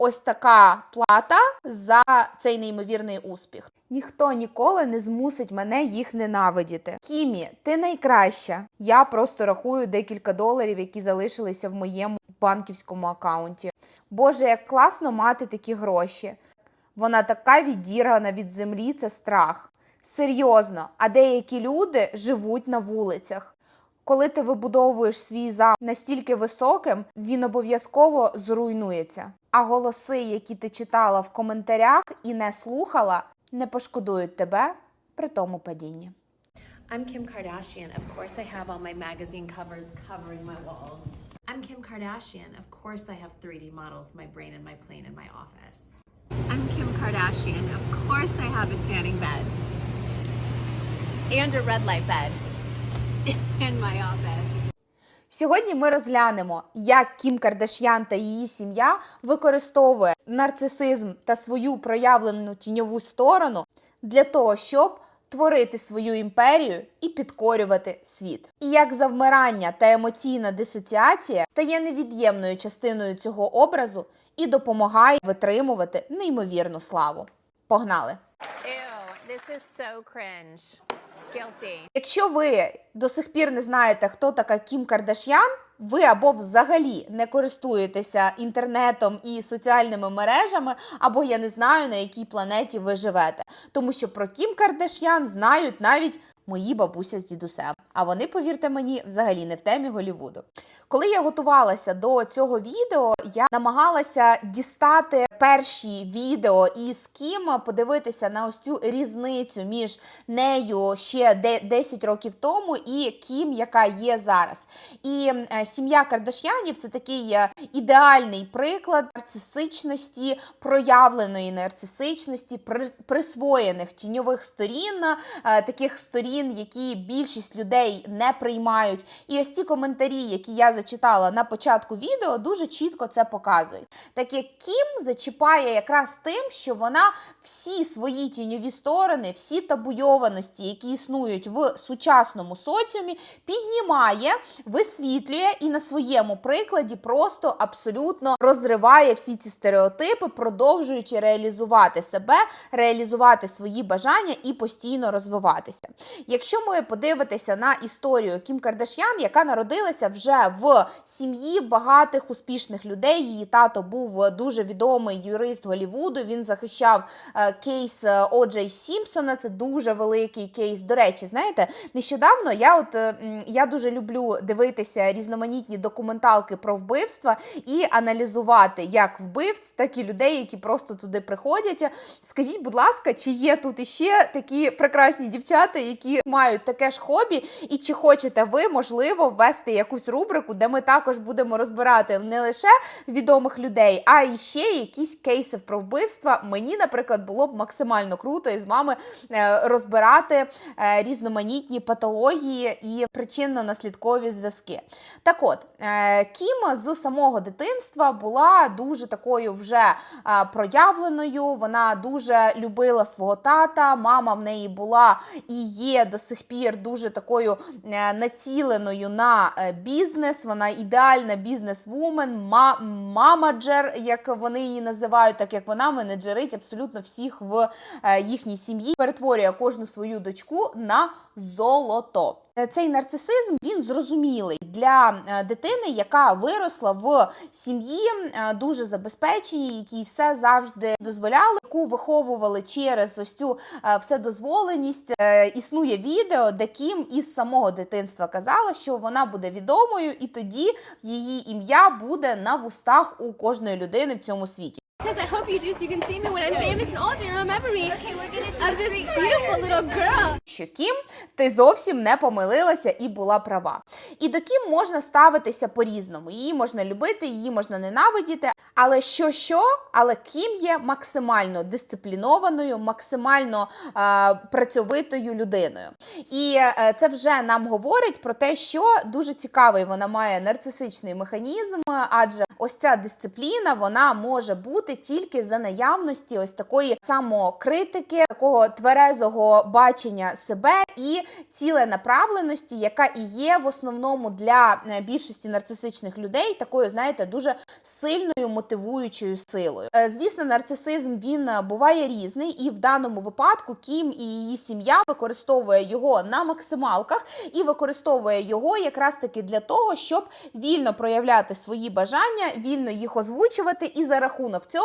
ось така плата за цей неймовірний успіх. Ніхто ніколи не змусить мене їх ненавидіти. Кімі, ти найкраща. Я просто рахую декілька доларів, які залишилися в моєму банківському акаунті. Боже, як класно мати такі гроші. Вона така відірвана від землі, це страх. Серйозно, а деякі люди живуть на вулицях. Коли ти вибудовуєш свій замок настільки високим, він обов'язково зруйнується. А голоси, які ти читала в коментарях і не слухала, не пошкодують тебе при тому падінні. I'm Kim Kardashian. Of course, I have all my magazine covers covering my walls. I'm Kim Kardashian. Of course, I have 3D models, my brain, and my plane in my office. I'm Kim Kardashian. Of course, I have a tanning bed And a red light bed. In my office. Сьогодні ми розглянемо, як Кім Кардаш'ян та її сім'я використовує нарцисизм та свою проявлену тіньову сторону для того, щоб творити свою імперію і підкорювати світ. І як завмирання та емоційна дисоціація стає невід'ємною частиною цього образу і допомагає витримувати неймовірну славу. Погнали! Ew, this is so cringe. Guilty. Якщо ви до сих пір не знаєте, хто така Кім Кардаш'ян, ви або взагалі не користуєтеся інтернетом і соціальними мережами, або я не знаю, на якій планеті ви живете. Тому що про Кім Кардаш'ян знають навіть мої бабуся з дідусем. А вони, повірте мені, взагалі не в темі Голівуду. Коли я готувалася до цього відео, я намагалася дістати перші відео із Кім, подивитися на ось цю різницю між нею ще 10 років тому і Кім, яка є зараз. І е, сім'я Кардаш'янів це такий е, ідеальний приклад нарцисичності, проявленої нарцисичності, присвоєних тіньових сторін, е, таких сторін, які більшість людей не приймають. І ось ці коментарі, які я зачитала на початку відео, дуже чітко це показують. Так як Кім зачіпає якраз тим, що вона всі свої тіньові сторони, всі табуйованості, які існують в сучасному соціумі, піднімає, висвітлює і на своєму прикладі просто абсолютно розриває всі ці стереотипи, продовжуючи реалізувати себе, реалізувати свої бажання і постійно розвиватися. Якщо ми подивитися на історію Кім Кардаш'ян, яка народилася вже в сім'ї багатих успішних людей. Її тато був дуже відомий юрист Голівуду. Він захищав е, кейс е, Оджей Сімпсона. Це дуже великий кейс. До речі, знаєте, нещодавно я от е, я дуже люблю дивитися різноманітні документалки про вбивства і аналізувати як вбивць, так і людей, які просто туди приходять. Скажіть, будь ласка, чи є тут іще такі прекрасні дівчата, які мають таке ж хобі, і чи хочете ви, можливо, ввести якусь рубрику, де ми також будемо розбирати не лише відомих людей, а і ще якісь кейси про вбивства. Мені, наприклад, було б максимально круто із вами е, розбирати е, різноманітні патології і причинно-наслідкові зв'язки. Так от, е, Кім з самого дитинства була дуже такою вже проявленою. Вона дуже любила свого тата. Мама в неї була і є до сих пір дуже такою е, націленою на е, бізнес. Вона ідеальна бізнес-вумен, мамаджер, як вони її називають, так як вона менеджерить абсолютно всіх в е, їхній сім'ї, перетворює кожну свою дочку на золото. Е, Цей нарцисизм він зрозумілий для е, дитини, яка виросла в сім'ї е, дуже забезпеченій, якій все завжди дозволяли, яку виховували через ось цю вседозволеність. Існує відео, де Кім із самого дитинства казала, що вона буде відомою, і тоді її ім'я буде на вустах у кожної людини в цьому світі. Because I hope you do so you can see me when I'm famous and older and remember me of this beautiful little girl. що Кім, ти зовсім не помилилася і була права. І до Кім можна ставитися по-різному. Її можна любити, її можна ненавидіти. Але що що, але Кім є максимально дисциплінованою, максимально е, працьовитою людиною. І е, це вже нам говорить про те, що дуже цікавий вона має нарцисичний механізм, адже ось ця дисципліна вона може бути тільки за наявності ось такої самокритики, такого тверезого бачення себе і ціленаправленості, яка і є в основному для е, більшості нарцисичних людей такою, знаєте, дуже сильною мотивуючою силою. Е, Звісно, нарцисизм він е, буває різний, і в даному випадку Кім і її сім'я використовує його на максималках і використовує його якраз таки для того, щоб вільно проявляти свої бажання, вільно їх озвучувати, і за рахунок цього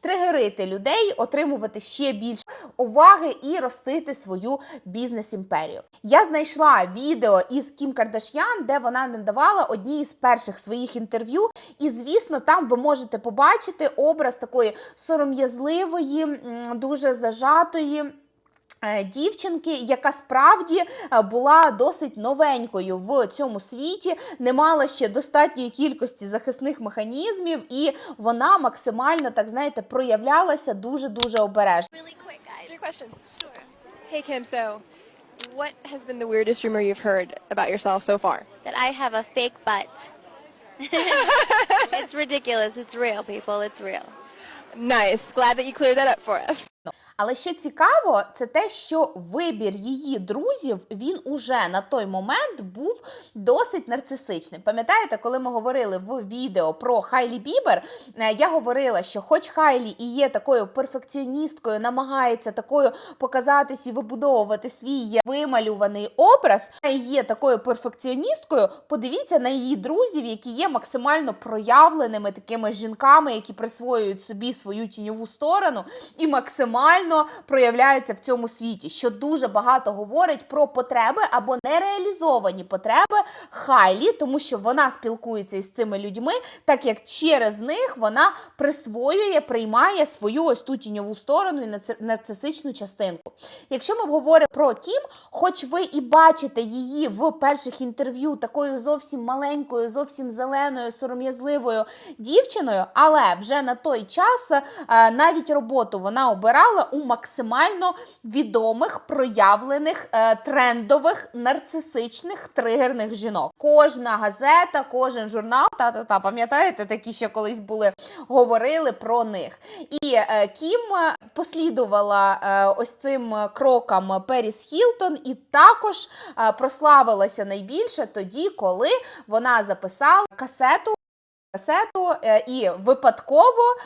тригерити людей, отримувати ще більше уваги і ростити свою бізнес-імперію. Я знайшла відео із Кім Кардаш'ян, де вона надавала одні із перших своїх інтерв'ю. І звісно, там ви можете побачити образ такої сором'язливої, дуже зажатої. Е, Дівчинки, яка справді е, була досить новенькою в цьому світі, не мала ще достатньої кількості захисних механізмів, і вона максимально так знаєте проявлялася дуже дуже обережно. Hey Kim, so what has been the weirdest rumor you've heard about yourself so far? That I have a fake butt. it's ridiculous. It's real, people. It's real. Nice. Glad that you cleared that up for us. Але що цікаво, це те, що вибір її друзів він уже на той момент був досить нарцисичним. Пам'ятаєте, коли ми говорили в відео про Хайлі Бібер, е, я говорила, що хоч Хайлі і є такою перфекціоністкою, намагається такою показатись і вибудовувати свій вималюваний образ, і є такою перфекціоністкою. Подивіться на її друзів, які є максимально проявленими такими жінками, які присвоюють собі свою тіньову сторону і максимально проявляються в цьому світі, що дуже багато говорить про потреби або нереалізовані потреби Хайлі, тому що вона спілкується із цими людьми, так як через них вона присвоює, приймає свою ось ту тіньову сторону і нарцисичну частинку. Якщо ми говоримо про Кім, хоч ви і бачите її в перших інтерв'ю такою зовсім маленькою, зовсім зеленою, сором'язливою дівчиною, але вже на той час е, навіть роботу вона обирала у максимально відомих, проявлених, е, трендових, нарцисичних, тригерних жінок. Кожна газета, кожен журнал, та-та-та, пам'ятаєте, такі ще колись були, говорили про них. І е, Кім послідувала е, ось цим крокам Періс Хілтон і також е, прославилася найбільше тоді, коли вона записала касету. Касету, е, і випадково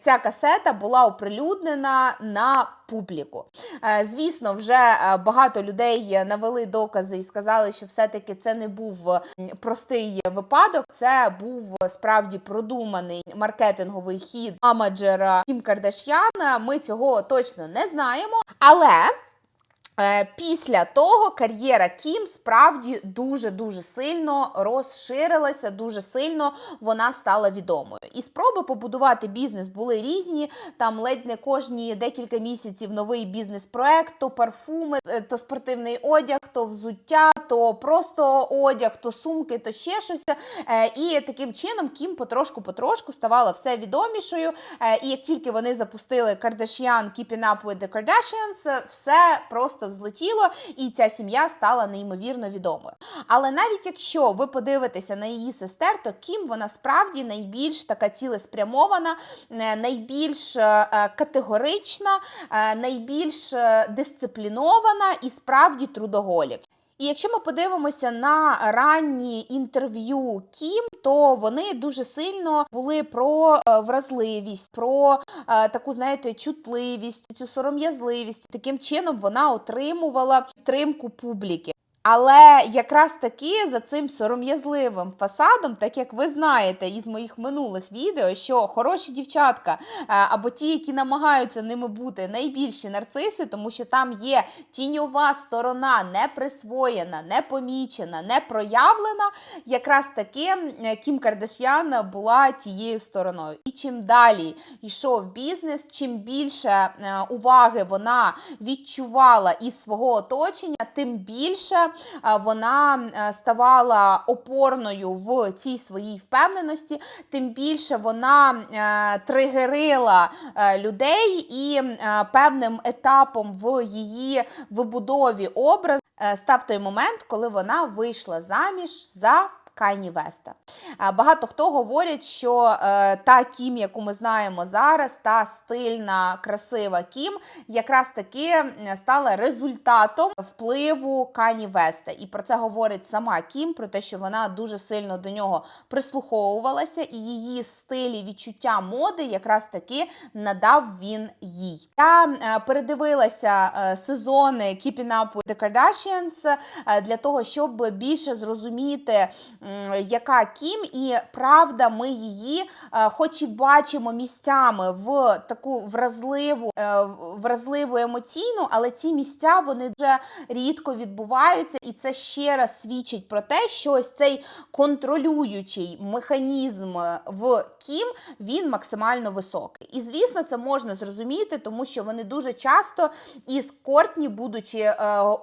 ця касета була оприлюднена на публіку. Е, Звісно, вже е, багато людей навели докази і сказали, що все-таки це не був простий випадок, це був справді продуманий маркетинговий хід амаджера Кім Кардаш'ян. Ми цього точно не знаємо, але. Е, Після того кар'єра Кім справді дуже дуже сильно розширилася, дуже сильно вона стала відомою. І спроби побудувати бізнес були різні. Там ледь не кожні декілька місяців новий бізнес-проект, то парфуми, е, то спортивний одяг, то взуття, то просто одяг, то сумки, то ще щось. Е, І таким чином Кім потрошку-потрошку ставала все відомішою. І як тільки вони запустили Kardashian Keeping Up with the Kardashians, все просто взлетіло, і ця сім'я стала неймовірно відомою. Але навіть якщо ви подивитеся на її сестер, то Кім вона справді найбільш така цілеспрямована, е, найбільш е, е, категорична, найбільш дисциплінована і справді трудоголік. І якщо ми подивимося на ранні інтерв'ю Кім, то вони дуже сильно були про е, вразливість, про е, таку, знаєте, чутливість, цю сором'язливість. Таким чином вона отримувала підтримку публіки. Але якраз таки за цим сором'язливим фасадом, так як ви знаєте із моїх минулих відео, що хороші дівчатка е, або ті, які намагаються ними бути, найбільші нарциси, тому що там є тіньова сторона, не присвоєна, не помічена, не проявлена. Якраз таки Кім Кардаш'ян була тією стороною. І чим далі йшов бізнес, чим більше е, уваги вона відчувала із свого оточення, тим більше вона е, ставала опорною в цій своїй впевненості, тим більше вона е, тригерила е, людей, і певним етапом в її вибудові образ. Став той момент, коли вона вийшла заміж за Кайні Веста. Багато хто говорять, що е, та Кім, яку ми знаємо зараз, та стильна, красива Кім, якраз таки стала результатом впливу Кані Веста. І про це говорить сама Кім, про те, що вона дуже сильно до нього прислуховувалася, і її стиль і відчуття моди якраз таки надав він їй. Я е, передивилася е, сезони Keeping Up with the Kardashians для того, щоб більше зрозуміти, яка Кім, і правда, ми її, е, хоч і бачимо місцями в таку вразливу, е, вразливу емоційну, але ці місця вони дуже рідко відбуваються, і це ще раз свідчить про те, що ось цей контролюючий механізм е, в Кім він максимально високий. І звісно, це можна зрозуміти, тому що вони дуже часто із Кортні, будучи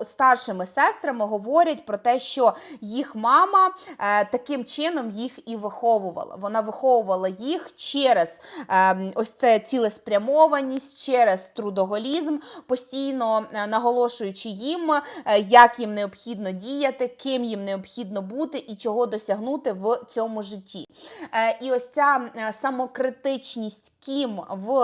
старшими сестрами, говорять про те, що їх мама таким чином їх і виховувала. Вона виховувала їх через е, ось це цілеспрямованість, через трудоголізм, постійно е, наголошуючи їм, е, як їм необхідно діяти, ким їм необхідно бути і чого досягнути в цьому житті. Е, І ось ця е, самокритичність Кім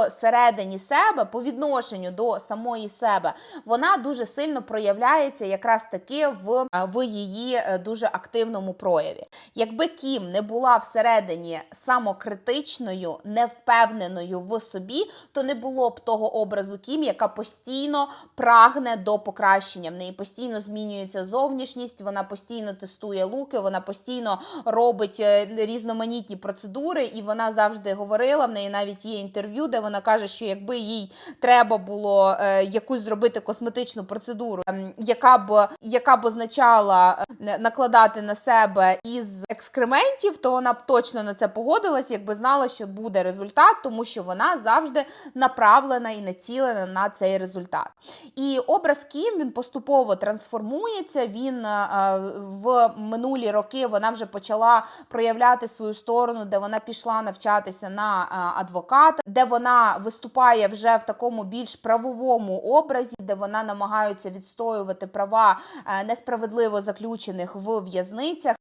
всередині себе по відношенню до самої себе, вона дуже сильно проявляється якраз таки в, е, в її е, дуже активному прояві. Якби Кім не була всередині самокритичною, невпевненою в собі, то не було б того образу Кім, яка постійно прагне до покращення. В неї постійно змінюється зовнішність, вона постійно тестує луки, вона постійно робить е, різноманітні процедури, і вона завжди говорила. В неї навіть є інтерв'ю, де вона каже, що якби їй треба було е, якусь зробити косметичну процедуру, ем, яка б яка б означала е, накладати на себе із екскрементів, то вона б точно на це погодилась, якби знала, що буде результат, тому що вона завжди направлена і націлена на цей результат. І образ Кім він поступово трансформується. Він е, е, в минулі роки вона вже почала проявляти свою сторону, де вона пішла навчатися на е, адвоката, де вона виступає вже в такому більш правовому образі, де вона намагається відстоювати права несправедливо заключених в в'язницях,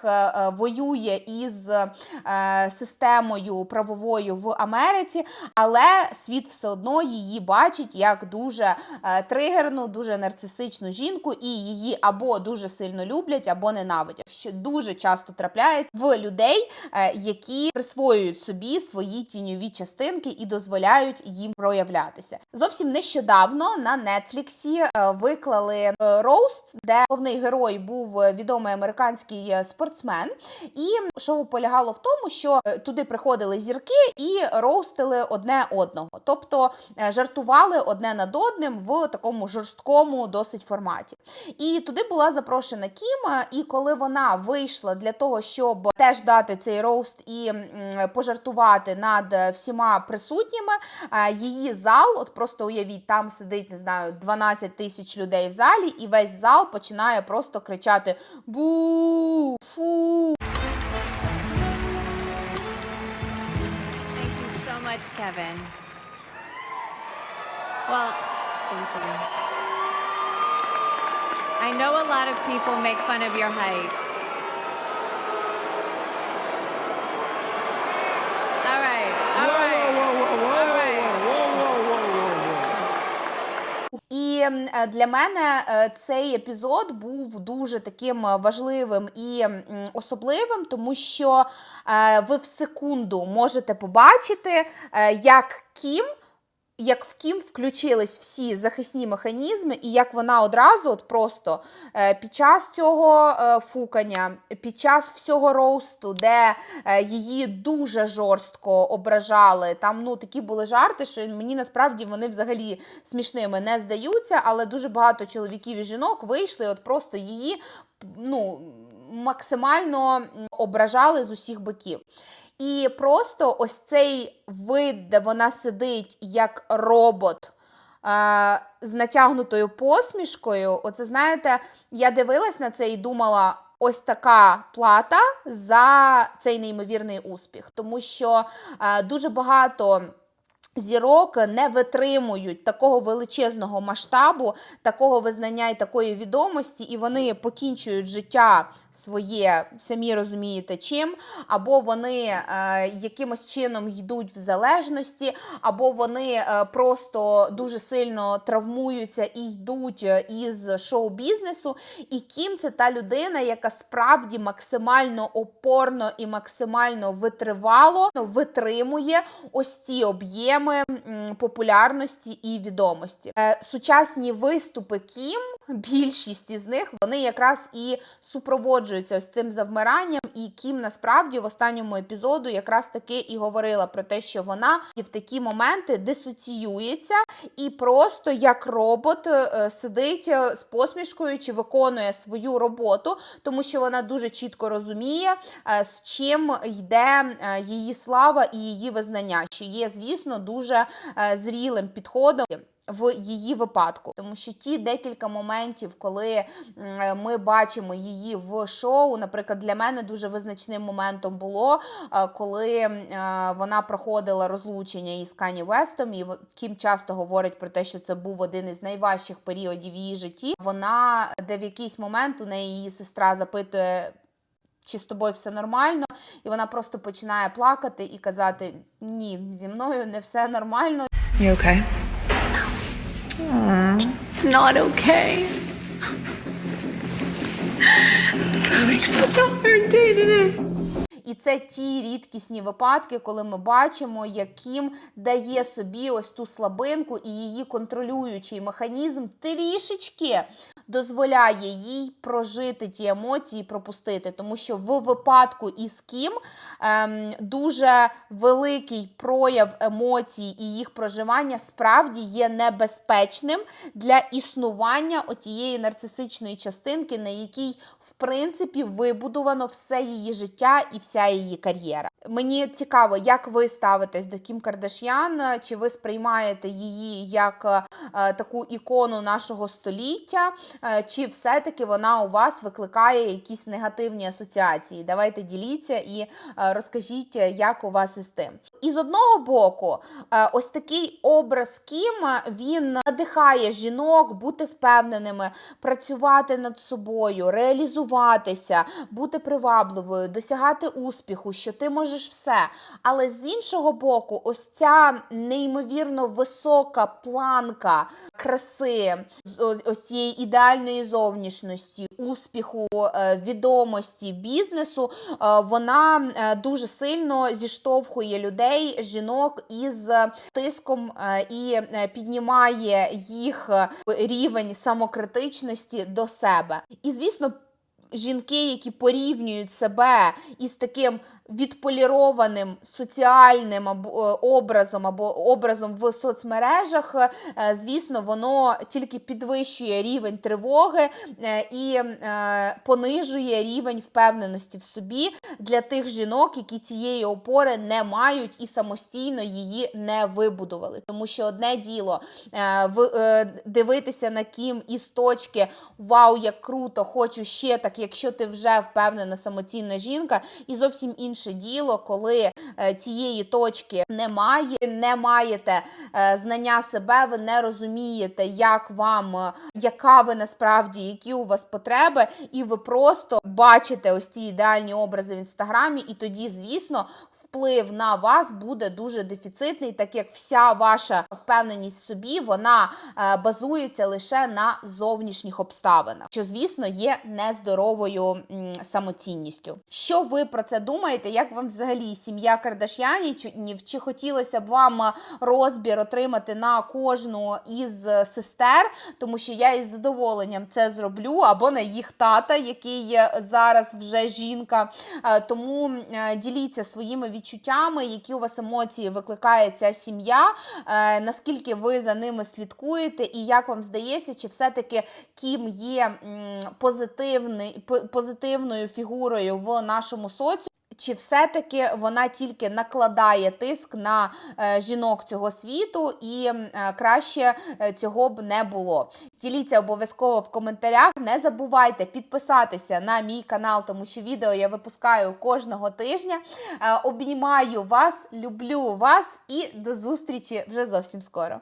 воює із е, системою правовою в Америці, але світ все одно її бачить як дуже е, тригерну, дуже нарцисичну жінку, і її або дуже сильно люблять, або ненавидять. Що дуже часто трапляється в людей, е, які присвоюють собі свої тіньові частинки і дозволяють їм проявлятися. Зовсім нещодавно на Нетфліксі е, виклали роуст, де головний герой був е, відомий американський е, спортсмен. І шоу полягало в тому, що е, туди приходили зірки і роустили одне одного, тобто е, жартували одне над одним в такому жорсткому досить форматі. І туди була запрошена Кім, е, і коли вона вийшла для того, щоб теж дати цей роуст і пожартувати над е, всіма присутніми, її зал, от просто уявіть, там сидить, не знаю, 12 тисяч людей в залі, і весь зал починає просто кричати бу, фу. Thank you so much, Kevin. Well, thank you. I know a lot of people make fun of your height. Для мене е, цей епізод був дуже таким е, важливим і особливим, тому що е, ви в секунду можете побачити, е, як Кім. Як в Кім включились всі захисні механізми, і як вона одразу, от просто е, під час цього е, фукання, під час всього роусту, де е, її дуже жорстко ображали, там ну такі були жарти, що мені насправді вони взагалі смішними не здаються, але дуже багато чоловіків і жінок вийшли, от просто її ну, максимально ображали з усіх боків. І просто ось цей вид, де вона сидить як робот. З натягнутою посмішкою, оце знаєте, я дивилась на це і думала, ось така плата за цей неймовірний успіх, тому що дуже багато Зірок не витримують такого величезного масштабу, такого визнання і такої відомості, і вони покінчують життя своє, самі розумієте, чим, або вони е, якимось чином йдуть в залежності, або вони е, просто дуже сильно травмуються і йдуть е, із шоу-бізнесу. І Кім це та людина, яка справді максимально опорно і максимально витривало витримує ось ці об'єми м, популярності і відомості. Е, Сучасні виступи Кім, більшість із них, вони якраз і супроводжуються ось цим завмиранням. І Кім насправді в останньому епізоду якраз таки і говорила про те, що вона і в такі моменти дисоціюється і просто як робот е, сидить е, з посмішкою чи виконує свою роботу, тому що вона дуже чітко розуміє, з чим йде її слава і її визнання, що є, звісно, дуже е, зрілим підходом. В її випадку, тому що ті декілька моментів, коли ми бачимо її в шоу, наприклад, для мене дуже визначним моментом було, е, коли е, вона проходила розлучення із Кані Вестом, і Кім часто говорить про те, що це був один із найважчих періодів її житті. Вона, де в якийсь момент у неї її сестра запитує. Чи з тобою все нормально, і вона просто починає плакати і казати: Ні, зі мною не все нормально. You okay? Not okay. So having such a hard day today. І це ті рідкісні випадки, коли ми бачимо, яким дає собі ось ту слабинку, і її контролюючий механізм трішечки дозволяє їй прожити ті емоції, пропустити. Тому що в випадку із Кім ем, дуже великий прояв емоцій і їх проживання справді є небезпечним для існування отієї нарцисичної частинки, на якій в принципі вибудовано все її життя і вся її кар'єра. Мені цікаво, як ви ставитесь до Кім Кардаш'ян, чи ви сприймаєте її як е, таку ікону нашого століття, чи все-таки вона у вас викликає якісь негативні асоціації? Давайте діліться і е, розкажіть, е, як у вас із тим. І з одного боку, е, ось такий образ Кім е, він надихає жінок бути впевненими, працювати над собою, реалізуватися, бути привабливою, досягати успіху, що ти можеш все. Але з іншого боку, ось ця неймовірно висока планка краси, ось цієї ідеальної зовнішності, успіху, е, відомості, бізнесу, е, вона е, дуже сильно зіштовхує людей, жінок із тиском і піднімає їх рівень самокритичності до себе. І звісно. Жінки, які порівнюють себе із таким відполірованим соціальним е, образом або образом в соцмережах, е, звісно, воно тільки підвищує рівень тривоги е, і понижує рівень впевненості в собі для тих жінок, які цієї опори не мають і самостійно її не вибудували. Тому що одне діло дивитися на Кім із точки Вау, як круто, хочу ще так, якщо ти вже впевнена самоцінна жінка, і зовсім інше діло, коли е, цієї точки немає, не маєте е, знання себе, ви не розумієте, як вам, е, яка ви насправді, які у вас потреби, і ви просто бачите ось ці ідеальні образи в інстаграмі, і тоді, звісно, вплив на вас буде дуже дефіцитний, так як вся ваша впевненість в собі вона е, базується лише на зовнішніх обставинах, що звісно є нездоровою самоцінністю. Що ви про це думаєте? Як вам взагалі сім'я Кардаш'янів? Чи хотілося б вам е, розбір отримати на кожну із е, сестер? Тому що я із задоволенням це зроблю, або на їх тата, який зараз вже жінка. Е, Тому е, діліться своїми відчуттями, які у вас емоції викликає ця сім'я, е, наскільки ви за ними слідкуєте, і як вам здається, чи все-таки Кім є позитивний, по- позитивною фігурою в нашому соціумі? Чи все-таки вона тільки накладає тиск на е, жінок цього світу, і е, краще е, цього б не було. Діліться обов'язково в коментарях. Не забувайте підписатися на мій канал, тому що відео я випускаю кожного тижня. Обіймаю вас, люблю вас і до зустрічі вже зовсім скоро.